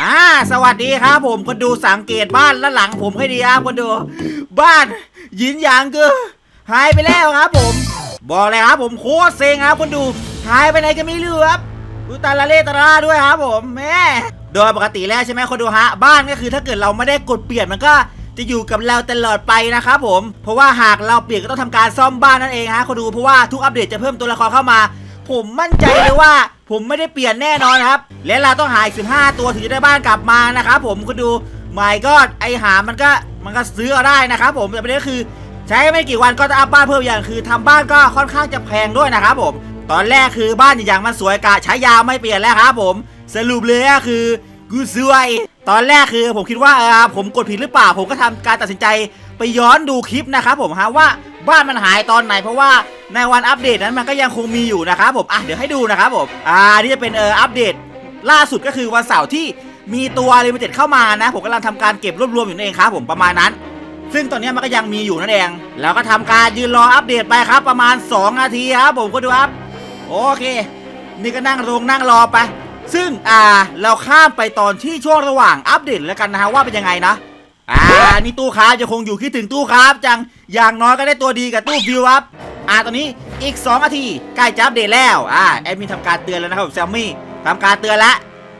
อ่าสวัสดีครับผมคนดูสังเกตบ้านด้านหลังผมให้ดีครับคนดู บ้านหยินหยางเกอหายไปแล้วครับผม บอกเลยครับผมโคตรเซ็งครับคนดูหายไปไหนก็ไม่รู้ครับดูตาละเล่ตาละด้วยครับผมแม่โดยปกติแล้วใช่ไหมคนดูฮะบ้านก็คือถ้าเกิดเราไม่ได้กดเปลี่ยนมันก็จะอยู่กับเราตลอดไปนะครับผม เพราะว่าหากเราเปลี่ยนก็ต้องทำการซ่อมบ้านนั่นเองฮะคนดูเพราะว่าทุกอัปเดตจะเพิ่มตัวละครเข้ามา ผมมั่นใจเลยว่า ผมไม่ได้เปลี่ยนแน่นอนครับ และเราต้องหาอีก15 ตัวถึงจะได้บ้านกลับมานะครับผมคุณดูไม่ก็ไอหามันก็มันก็ซื้อเอาได้นะครับผมแต่ประเด็นก็คือใช้ไม่กี่วันก็จะอัพบ้านเพิ่มอย่างคือทำบ้านก็ค่อนข้างจะแพงด้วยนะครับผม ตอนแรกคือบ้านอย่างมันสวยกะใช้ยาวไม่เปลี่ยนแล้วครับผมสรุปเลยก็คือกูซวย ตอนแรกคือผมคิดว่าเออผมกดผิดหรือเปล่า ผมก็ทำการตัดสินใจไปย้อนดูคลิปนะครับผมฮะว่า บ้านมันหายตอนไหนเพราะว่าในวันอัปเดตนั้นมันก็ยังคงมีอยู่นะครับผมอะเดี๋ยวให้ดูนะครับผมอ่านี่จะเป็นเอออัปเดตล่าสุดก็คือวันเสาร์ที่มีตัวลิมิเต็ดเข้ามานะ ผมกำลังทำการเก็บรวบรวมอยู่นั่นเองครับผมประมาณนั้น ซึ่งตอนนี้มันก็ยังมีอยู่นั่นเอง แล้วก็ทำการยืนรออัปเดตไปครับ ประมาณ 2 นาทีครับผมก็ดูครับ โอเค นี่ก็นั่งลงนั่งรอไป ซึ่งอ่าเราข้ามไปตอนที่ช่วงระหว่างอัปเดตแล้วกันนะฮะว่าเป็นยังไงนะ อ่านี่ตู้ค้าจะคงอยู่คิดถึงตู้ค้าจังอย่างน้อยก็ได้ตัวดีกับตู้ฟิวครับอ่าตอนนี้อีก2นาทีใกล้จะอัปเดตแล้วอ่าแอดมินทำการเตือนแล้วนะครับผมแซมมี่ทำการเตือนแล้ว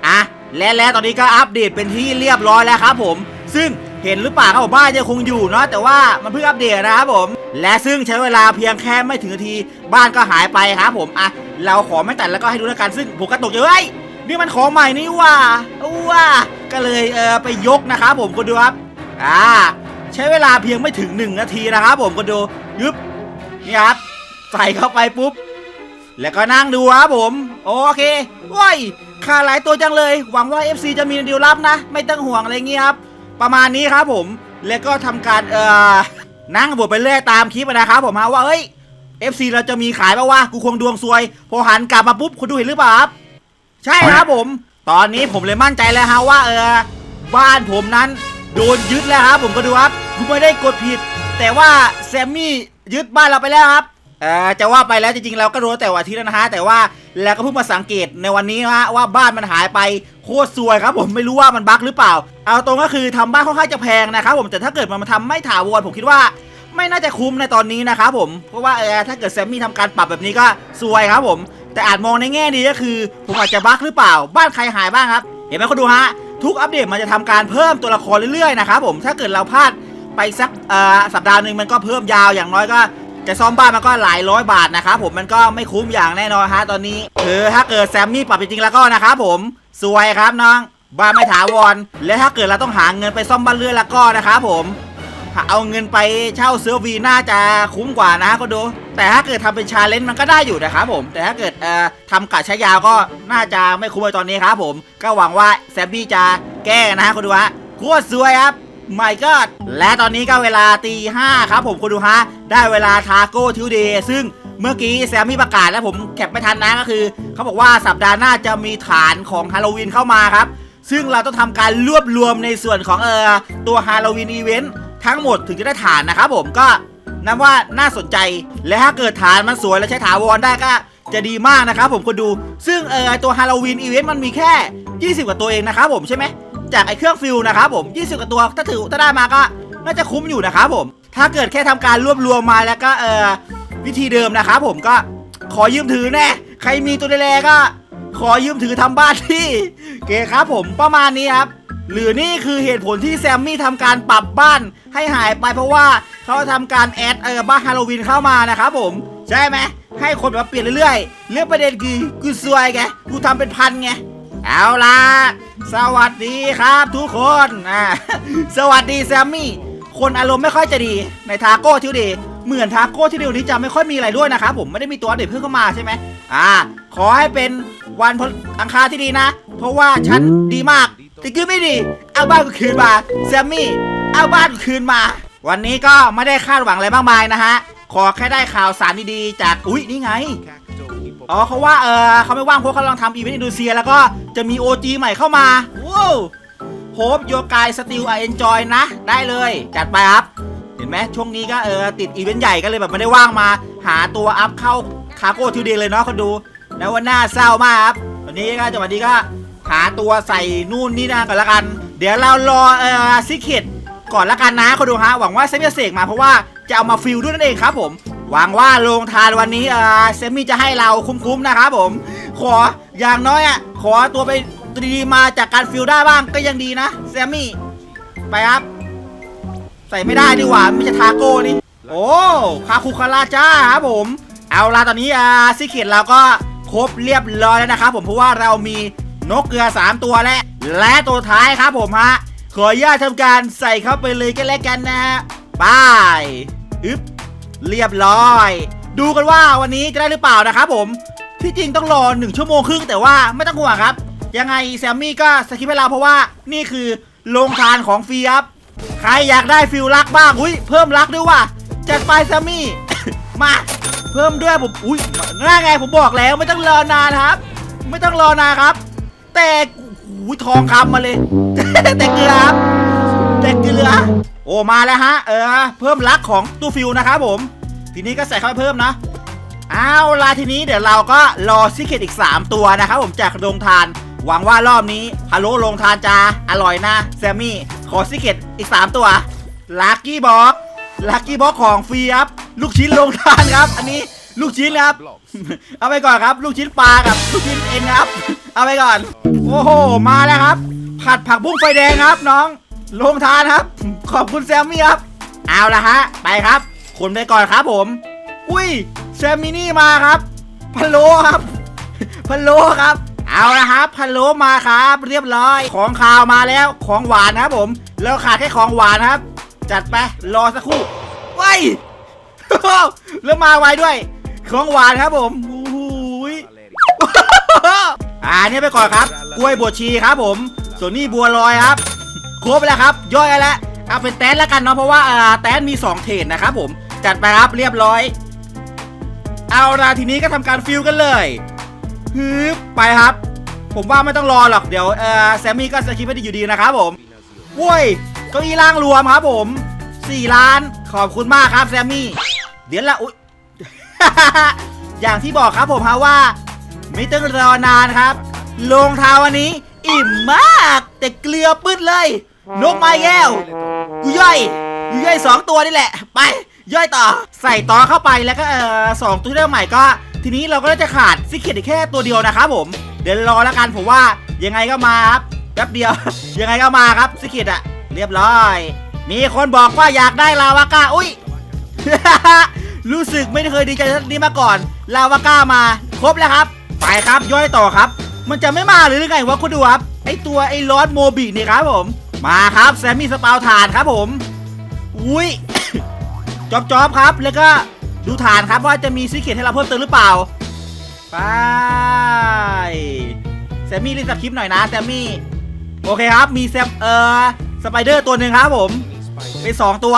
อะและแล้วตอนนี้ก็อัปเดตเป็นที่เรียบร้อยแล้วครับผม ซึ่งเห็นหรือเปล่าครับผมบ้านยังคงอยู่เนาะแต่ว่ามันเพิ่งอัปเดตนะครับผม และซึ่งใช้เวลาเพียงแค่ไม่ถึงนาที บ้านก็หายไปครับผมอะเราขอไม่ตัดแล้วก็ให้ดูแล้วกันซึ่งผมก็ตกใจเฮ้ยนี่มันของใหม่นี่ว่าว่าก็เลยเออไปยกนะครับผมคุณดูครับ อ่าใช้เวลาเพียงไม่ถึง 1 นาทีนะครับผมคุณดูยึบนี่ครับใส่เข้าไปปุ๊บ แล้วก็นั่งดูครับผม โอเคว้ยค่าหลายตัวจังเลย หวังว่า FC จะมีดีลลับนะ ไม่ต้องห่วงอะไรเงี้ยครับ ประมาณนี้ครับผม แล้วก็ทำการเอ่อนั่งบทไปเรื่อยตามคลิปนะครับผมฮะว่าเอ้ย FC เราจะมีขายป่าวะกูคงดวงซวย พอหันกลับมาปุ๊บคุณดูเห็นหรือเปล่าครับ ใช่ครับผม ตอนนี้ผมเลยมั่นใจแล้วฮะว่าเออบ้านผมนั้น โดนยึดแล้วครับผมก็ดูครับกูไม่ได้กดผิด แต่ว่าแซมมี่ยึดบ้านเราไปแล้วครับเออจะว่าไปแล้วจริงๆเราก็รู้แต่วันอาทิตย์แล้วนะฮะแต่ว่าแล้วก็เพิ่งมาสังเกตในวันนี้นะฮะว่าบ้านมันหายไปโคตรซวยครับผมไม่รู้ว่ามันบั๊กหรือเปล่า เอาตรงก็คือทำบ้านค่อนข้างจะแพงนะครับผมแต่ถ้าเกิดมันมาทำไม่ถาวรผมคิดว่า ไม่น่าจะคุ้มในตอนนี้นะครับผมเพราะว่าเออถ้าเกิดแซมมี่ทำการปรับแบบนี้ก็ซวยครับผม แต่อาจมองในแง่ดีก็คือผมอาจจะบั๊กหรือเปล่า บ้านใครหายบ้างครับ เห็นไหมคุณดูฮะ ทุกอัปเดตมันจะทำการเพิ่มตัวละครเรื่อยๆนะครับผมถ้าเกิดเราพลาดไปสักสัปดาห์หนึ่งมันก็เพิ่มยาวอย่างน้อยก็จะซ่อมบ้านมันก็หลายร้อยบาทนะครับผมมันก็ไม่คุ้มอย่างแน่นอนฮะตอนนี้คือถ้าเกิดแซมมี่ปรับจริงๆแล้วก็นะครับผมสวยครับน้องบ้านไม่ถาวรและถ้าเกิดเราต้องหาเงินไปซ่อมบ้านเรือนแล้วก็นะครับผม เอาเงินไปเช่าเซิร์ฟวีน่าจะคุ้มกว่านะก็ดู แต่ถ้าเกิดทำเป็นชาเลนจ์มันก็ได้อยู่นะครับผม แต่ถ้าเกิดเอ่อทำกะใช้ยาวก็น่าจะไม่คุ้มในตอนนี้ครับผม ก็หวังว่าแซมมี่จะแก้นะฮะคุณดูฮะโคตรสวยครับไม่ก็และตอนนี้ก็เวลาตีห้าครับผมคุณดูฮะ ได้เวลาทาโก้ทิวเดย์ซึ่งเมื่อกี้แซมมี่ประกาศแล้วผมแคปไม่ทันนะก็คือ เขาบอกว่าสัปดาห์หน้าจะมีฐานของฮาโลวีนเข้ามาครับ ซึ่งเราต้องทำการรวบรวมในส่วนของเออตัวฮาโลวีนอีเวนต์ ทั้งหมดถึงจะได้ฐานนะครับผมก็นับว่าน่าสนใจและถ้าเกิดฐานมันสวยและใช้ถาวรได้ก็จะดีมากนะครับผมคุณดูซึ่งเออตัวฮาโลวีนอีเวนต์มันมีแค่ 20 กว่าตัวเองนะครับผมใช่ไหมจากไอ้เครื่องฟิลนะครับผม 20 กว่าตัวถ้าถือถ้าได้มาก็น่าจะคุ้มอยู่นะครับผม ถ้าเกิดแค่ทำการรวบรวมมาแล้วก็เออวิธีเดิมนะครับผมก็ขอยืมถือแน่ใครมีตัวแรกก็ ขอยืมถือทำบ้านที่เคครับผมประมาณนี้ครับ หรือนี่คือเหตุผลที่แซมมี่ทำการปรับบ้านให้หายไปเพราะว่าเขาทำการแอดเออบ้านฮาโลวีนเข้ามานะครับผม ใช่ไหมให้คนแบบเปลี่ยนเรื่อยๆ เรื่องประเด็นคือกูซวยไงกูทำเป็นพันไงเอาล่ะสวัสดีครับทุกคนอ่าสวัสดีแซมมี่ คนอารมณ์ไม่ค่อยจะดีในทาโก้ทิวดย์เหมือนทาโก้ทิวเดย์นี้จะไม่ค่อยมีอะไรด้วยนะครับผมไม่ได้มีตัวเด็กเพิ่งเข้ามาใช่ไหมอ่า ขอให้เป็นวันพฤอังคารที่ดีนะ เพราะว่าฉันดีมาก แต่คือไม่ดี เอาบ้านกูคืนมาแซมมี่ เอาบ้านกูคืนมา วันนี้ก็ไม่ได้คาดหวังอะไรมากมายนะฮะ ขอแค่ได้ข่าวสารดีๆจาก อุ๊ย นี่ไง อ๋อเขาว่าเออเขาไม่ว่างเพราะเขากำลังทำอีเวนต์อินโดนีเซีย แล้วก็จะมี OG ใหม่เข้ามาว้าวโฮปโยกายสติลไอเอนจอยนะ ได้เลย จัดไปครับ เห็นไหมช่วงนี้ก็เออติดอีเวนต์ใหญ่ก็เลยแบบไม่ได้ว่างมา หาตัวอัพเข้าคาโก้ทิวเดย์เลยเนาะคนดู แล้ววันหน้าเศร้ามากครับ วันนี้ก็จังหวะนี้ก็ หาตัวใส่นู่นนี่นั่นก่อนละกัน เดี๋ยวเรารอเอ่อซิกเก็ตก่อนละกันนะคนดูฮะหวังว่าเซมี่จะเสกมาเพราะว่าจะเอามาฟิลด้วยนั่นเองครับผมหวังว่าโรงทานวันนี้เอ่อเซมี่จะให้เราคุ้มๆนะครับผม ขออย่างน้อยอะขอตัวไปดีๆมาจากการฟิลได้บ้างก็ยังดีนะเซมี่ไปครับใส่ไม่ได้ดีกว่าไม่ใช่ทาโก้นี่โอ้คาคุคาราจ้าครับผม เอาละตอนนี้อ่าซิเกตเราก็ครบเรียบร้อยแล้วนะครับผมเพราะว่าเรามี นกเกลือ 3 ตัวและ และตัวท้ายครับผมฮะ ขออนุญาตทำการใส่เข้าไปเลยก็แล้วกันนะฮะไป้ายอึ๊บเรียบร้อย ดูกันว่าวันนี้จะได้หรือเปล่านะครับผมที่จริงต้องรอ 1 ชั่วโมงครึ่งแต่ว่าไม่ต้องห่วงครับ ยังไงแซมมี่ก็สกิปให้เราเพราะว่านี่คือโรงทานของฟรีครับ ใครอยากได้ฟิลลักบ้างอุ้ยเพิ่มลักด้วยว่ะจัดไปแซมมี่ มาเพิ่มด้วยผมอุ้ยน่าไงผมบอกแล้วไม่ต้องรอนานครับ ไม่ต้องรอนานครับ แต่อุ้ยทองคำมาเลย แต่เกลือครับแต่เกลือ โอ้มาแล้วฮะ เออ เพิ่มลักของตู้ฟิลนะครับผม ทีนี้ก็ใส่เข้าไปเพิ่มนะเอาล่ะทีนี้เดี๋ยวเราก็รอซิกเก็ตอีก 3 ตัวนะครับผมจากโรงทาน หวังว่ารอบนี้ฮัลโหลโรงทานจะอร่อยนะแซมมี่ ขอซิกเก็ตอีก 3 ตัวลัคกี้บ็อกลัคกี้บ็อกของฟรีครับลูกชิ้นโรงทานครับ อันนี้ ลูกชิ้นครับ เอาไปก่อนครับ ลูกชิ้นปลากับ ลูกชิ้นเอ็นครับ เอาไปก่อน โอ้โห มาแล้วครับ ผัดผักบุ้งไฟแดงครับ น้องโรงทานครับ ขอบคุณแซมมี่ครับ เอาละฮะ ไปครับคนไปก่อนครับผม อุ้ยแซมมินี่มาครับพะโล้ครับพะโล้ครับ เอาละครับพะโล้มาครับ เรียบร้อย ของขาวมาแล้ว ของหวานนะครับผม แล้วขาดแค่ของหวานครับ จัดไป รอสักครู่ว้ายแล้วมาไวด้วย ของหวานครับผมโอ้โหย อ่าเนี่ยไปก่อนครับ กล้วยบวชชีครับผม ส่วนนี้บัวลอยครับ ครบแล้วครับ ย่อยแล้วเอาเป็นแตนแล้วกันเนาะเพราะว่าอ่าแตนมี 2 เทรดนะครับผม จัดไปครับเรียบร้อย เอาละทีนี้ก็ทำการฟิลกันเลยฮึบไปครับ ผมว่าไม่ต้องรอหรอกเดี๋ยวเอ่อแซมมี่ก็สกิปไม่ได้อยู่ดีนะครับผมโว้ยเก้าอี้ล่างรวมครับผม 4 ล้านขอบคุณมากครับแซมมี่ เดี๋ยวละอุ๊ย อย่างที่บอกครับผมฮะว่า ไม่ต้องรอนานครับ ลงทาวันนี้ อิ่มมาก แต่เกลือปื้ดเลย นกไม้แก้วกูย่อยกูย่อยสองตัวนี่แหละ ไป ย่อยต่อ ใส่ต่อเข้าไปแล้วก็เออสองตัวที่ได้ใหม่ก็ ทีนี้เราก็จะขาดซิกเก็ตแค่ตัวเดียวนะครับผม เดี๋ยวรอแล้วกันผมว่ายังไงก็มาครับแป๊บเดียว ยังไงก็มาครับซิกเก็ตอะเรียบร้อย มีคนบอกว่าอยากได้ลาวาก้าอุ้ย รู้สึกไม่เคยดีใจเท่านี้มาก่อน ลาวาก้ามา ครบแล้วครับ ไปครับย่อยต่อครับ มันจะไม่มาหรือไงวะคุณดูครับไอตัวไอลอสโมบินี่ครับผม มาครับแซมมี่สปาวฐานครับผม อุ้ยจอบจอบครับ แล้วก็ดูฐานครับว่าจะมีซิกเกตให้เราเพิ่มเติมหรือเปล่า ไปแซมมี่รีบคริปหน่อยนะแซมมี่ โอเคครับ มีแซมเออสไปเดอร์ตัวหนึ่งครับผมไปสองตัว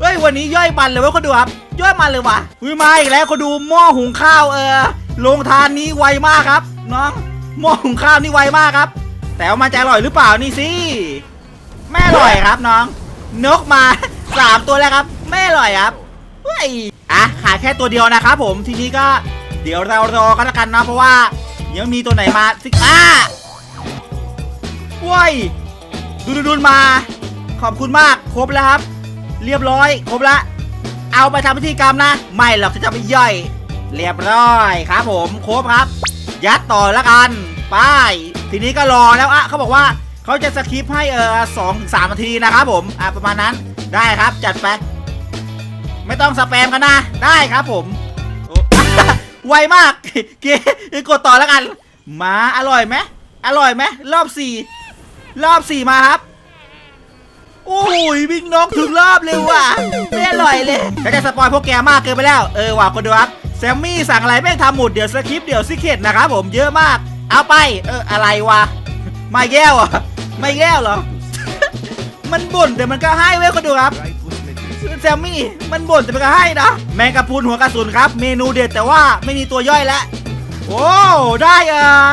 เฮ้ย วันนี้ย่อยมันเลยว้ยคนดูครับ ยอยมันเลยวะอุ้ยมาอีกแล้วคนดูหม้อหุงข้าวเออโรงทานนี้ไวมากครับน้องหม้อหุงข้าวนี่ไวมากครับ แต่ว่ามันจะอร่อยหรือเปล่านี่สิแม่อร่อยครับน้อง นกมา สามตัวแล้วครับแม่อร่อยครับเฮ้ยอะขายแค่ตัวเดียวนะครับผมทีนี้ก็เดี๋ยวเรารอกันแล้วกันนะเพราะว่ายังมีตัวไหนมาสิอ้าว้ยดูดูดูมา ขอบคุณมากครบแล้วครับ เรียบร้อย ครบละ เอาไปทำพิธีกรรมนะ ไม่หรอกจะไปย่อย เรียบร้อยครับผมครบครับ ยัดต่อแล้วกันไปทีนี้ก็รอแล้วอะเขาบอกว่าเขาจะสคริปต์ให้เออสองสามนาทีนะครับผมอะประมาณนั้นได้ครับจัดไป ไม่ต้องสแปมกันนะ ได้ครับผมโอ้ไวมากเกกดต่อแล้วกัน มาอร่อยไหมอร่อยไหมรอบสี่รอบสี่มาครับ โอ้ยวิ่งนกถึงรอบเลยว่ะไม่อร่อยเลยก็จะสปอยพวกแกมากเกินไปแล้ว เออว่ะคนดูครับแซมมี่สั่งอะไรแม่งทำหมดเดี๋ยวสคริปต์เดี๋ยวซิเคตนะครับผมเยอะมาก เอาไป เอออะไรวะไม่แก้วอะไม่แก้วเหรอ มันบ่นแต่มันก็ให้เว้ยคนดูครับแซมมี่มันบ่นแต่มันก็ให้นะแมงกะพรุนหัวกระสุนครับ เมนูเด็ดแต่ว่าไม่มีตัวย่อยแล้วโอ้ได้เออ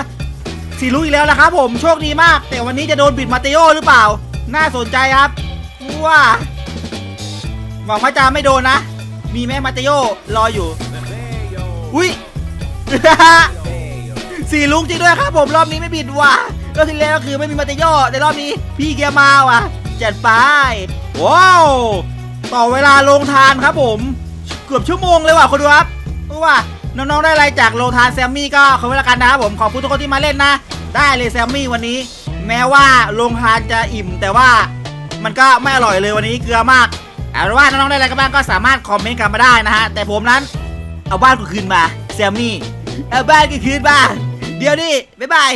สีรู้อีกแล้วนะครับผมโชคดีมาก แต่วันนี้จะโดนบิดมาเตโอหรือเปล่า น่าสนใจครับว่าหวังว่าจะไม่โดนนะ มีแม่มาเตโอรออยู่ อุ้ยสี่ลุงจริงด้วยครับผมรอบนี้ไม่ผิดว่ะรอบที่แล้วก็คือไม่มีมาเตโยแต่รอบนี้ พี่เกียร์มาว่ะจัดไปว้าวต่อเวลาลงทานครับผม เกือบชั่วโมงเลยว่ะคนดูครับราะว่าน้องๆได้อะไรจากโลทานแซมมี่ก็ขอบคุณล้วกันนะครับผมขอบคุณทุกคนที่มาเล่นนะ ได้เลยแซมมี่วันนี้ แม้ว่าโรงทานจะอิ่ม แต่ว่ามันก็ไม่อร่อยเลยวันนี้เกลือมากเอาเป็นว่าน้องๆได้อะไรกันบ้างก็สามารถคอมเมนต์กันมาได้นะฮะแต่ผมนั้นเอาบ้านกูคืนมาแซมมี่เอาบ้านกูคืนมาเดี๋ยวดิบ๊ายบาย